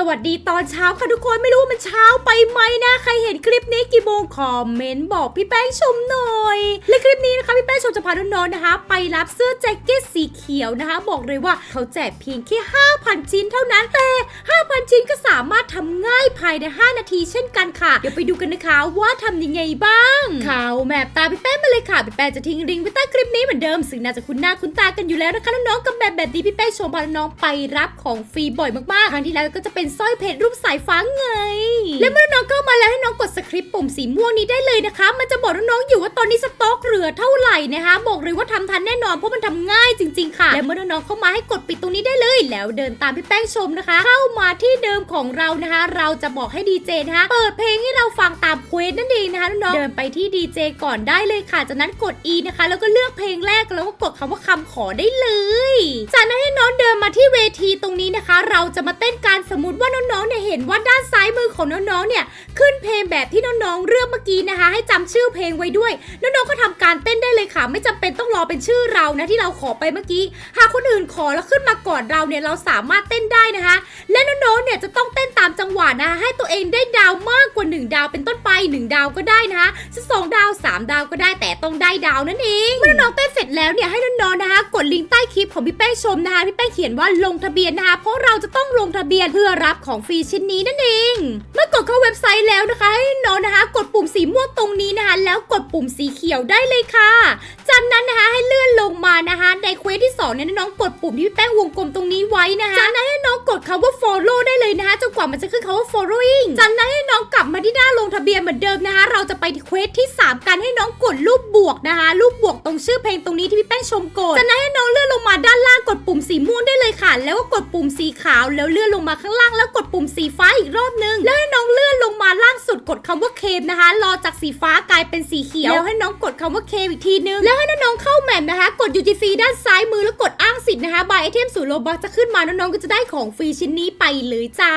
สวัสดีตอนเช้าค่ะทุกคนไม่รู้ว่ามันเช้าไปไหมนะ ใครเห็นคลิปนี้กี่โมงคอมเมนต์บอกพี่แป้งชมหน่อย และคลิปนี้นะคะพี่แป้งชมจะพาน้องๆนะคะ ไปรับเสื้อแจ็คเก็ตสีเขียวนะคะ บอกเลยว่าเขาแจกเพียงแค่ 5,000 ชิ้นเท่านั้นแต่ 5,000 ชิ้นก็สามารถทำง่ายภายใน 5 นาทีเช่นกันค่ะ เดี๋ยวไปดูกันนะคะว่าทำยังไงบ้างข่าวแมปตาพี่แป้งมาเลยค่ะพี่แป้งจะทิ้งลิงก์ไว้ใต้คลิปนี้เหมือนเดิมซึ่งน่าจะคุ้นหน้าคุ้นตากันอยู่แล้วนะคะน้องๆกับแบบแบบนี้พี่แป้งชมพาน้องไปรับของฟรีบ่อยมากๆครั้งที่แล้วก็จะเป็นสร้อยเพชรรูปสายฟ้าไง และเมื่อน้องเข้ามาแล้วให้น้องกดสคริปต์ปุ่มสีม่วงนี้ได้เลยนะคะ มันจะบอกน้องๆอยู่ว่าตอนนี้สต็อกเหลือเท่าไหร่นะคะ บอกเลยว่าทำทันแน่นอนเพราะมันทำง่ายจริง ๆ ค่ะ และเมื่อน้องเข้ามาให้กดปิดตรงนี้ได้เลย แล้วเดินตามพี่แป้งชมนะคะ เข้ามาที่เดิมของเรานะคะ เราจะบอกให้ดีเจนะคะเปิดเพลงให้เราฟังตามเควสนั่นเองนะคะน้องเดินไปที่ดีเจก่อนได้เลยค่ะ จากนั้นกด E นะคะ แล้วก็เลือกเพลงแรกแล้วก็กดคำว่าคำขอได้เลย ทีตรงนี้นะคะ เราจะมาเต้นการสมมติว่าน้องๆเนี่ย เห็นว่าด้านซ้ายมือของน้องๆเนี่ยขึ้นเพลงแบบที่น้องๆเลือกเมื่อกี้นะคะ ให้จำชื่อเพลงไว้ด้วยน้องๆก็ทำการเต้นได้เลยค่ะ ไม่จำเป็นต้องรอเป็นชื่อเรานะที่เราขอไปเมื่อกี้ หากคนอื่นขอแล้วขึ้นมาก่อนเราเนี่ยเราสามารถเต้นได้นะคะ และน้องๆเนี่ยจะต้องเต้นตามจังหวะนะคะให้ตัวเองได้ดาวมากกว่า 1 ดาวเป็นต้นไป 1 ดาวก็ได้นะคะจะสองดาว 3 ดาวก็ได้แต่ต้องได้ดาวนั่นเองเมื่อน้องเต้นเสร็จแล้วเนี่ยให้น้องๆนะคะ กดลิงก์ใต้คลิปของพี่แป้งชมนะคะพี่แป้งเขียนว่าลงทะเบียนนะคะเพราะเราจะต้องลงทะเบียนเพื่อรับของฟรีชิ้นนี้นั่นเอง เมื่อกดเข้าเว็บไซต์แล้วนะคะให้น้องนะคะ กดปุ่มสีม่วงตรงนี้นะคะ แล้วกดปุ่มสีเขียวได้เลยค่ะ จากนั้นนะคะให้เลื่อนลงมานะคะ ในเควสที่2เนี่ยน้องกดปุ่มที่พี่แป้งวงกลมตรงนี้ไว้นะคะจากนั้นให้น้องกดคำว่า follow ได้เลยนะคะจนกว่ามันจะขึ้นคำว่า following จากนั้นให้น้องกลับมาที่หน้าลงทะเบียนเหมือนเดิมนะคะ เราจะไปเควสที่ 3 กันให้น้องกดรูปบวกนะคะรูปบวกตรงชื่อเพลงตรงนี้ที่พี่แป้งชมกดจากนั้นให้น้องเลื่อนลงมาด้านล่างกดปุ่มสีม่วง แล้วก็กดปุ่มสีขาวแล้วเลื่อนลงมาข้างล่างแล้วกดปุ่มสีฟ้าอีกรอบนึง แล้วให้น้องเลื่อนลงมาล่างสุดกดคำว่าเคมนะคะ รอจากสีฟ้ากลายเป็นสีเขียวแล้วให้น้องกดคำว่าเคมอีกทีนึง แล้วให้น้องเข้าแมปนะคะ กด UGC ด้านซ้ายมือแล้วกดอ้างสิทธิ์นะคะบายไอเทมสู่โลบักจะขึ้นมาน้องๆก็จะได้ของฟรีชิ้นนี้ไปเลยจ้า